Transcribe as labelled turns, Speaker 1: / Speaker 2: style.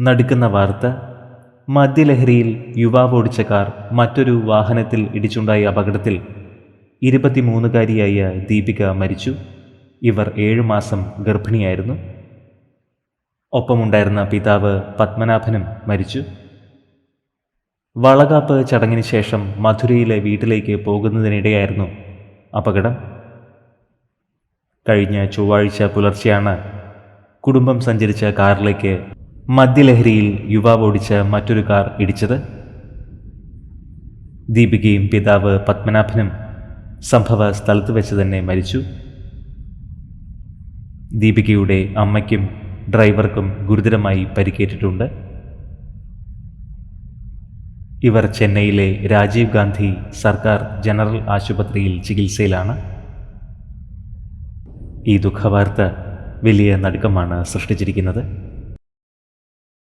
Speaker 1: നടുക്കുന്ന വാർത്ത. മദ്യലഹരിയിൽ യുവാവ് ഓടിച്ച കാർ മറ്റൊരു വാഹനത്തിൽ ഇടിച്ചുണ്ടായ അപകടത്തിൽ ഇരുപത്തിമൂന്നുകാരിയായ ദീപിക മരിച്ചു. ഇവർ ഏഴു മാസം ഗർഭിണിയായിരുന്നു. ഒപ്പമുണ്ടായിരുന്ന പിതാവ് പത്മനാഭനും മരിച്ചു. വളകാപ്പ് ചടങ്ങിന് ശേഷം മധുരയിലെ വീട്ടിലേക്ക് പോകുന്നതിനിടെയായിരുന്നു അപകടം. കഴിഞ്ഞ ചൊവ്വാഴ്ച പുലർച്ചെയാണ് കുടുംബം സഞ്ചരിച്ച കാറിലേക്ക് മദ്യലഹരിയിൽ യുവാവ് ഓടിച്ച മറ്റൊരു കാർ ഇടിച്ചത് ദീപികയും പിതാവ് പത്മനാഭനും സംഭവ സ്ഥലത്ത് വെച്ച് തന്നെ മരിച്ചു. ദീപികയുടെ അമ്മയ്ക്കും ഡ്രൈവർക്കും ഗുരുതരമായി പരിക്കേറ്റിട്ടുണ്ട്. ഇവർ ചെന്നൈയിലെ രാജീവ് ഗാന്ധി സർക്കാർ ജനറൽ ആശുപത്രിയിൽ ചികിത്സയിലാണ്. ഈ ദുഃഖവാർത്ത വലിയ നടുക്കമാണ് സൃഷ്ടിച്ചിരിക്കുന്നത്.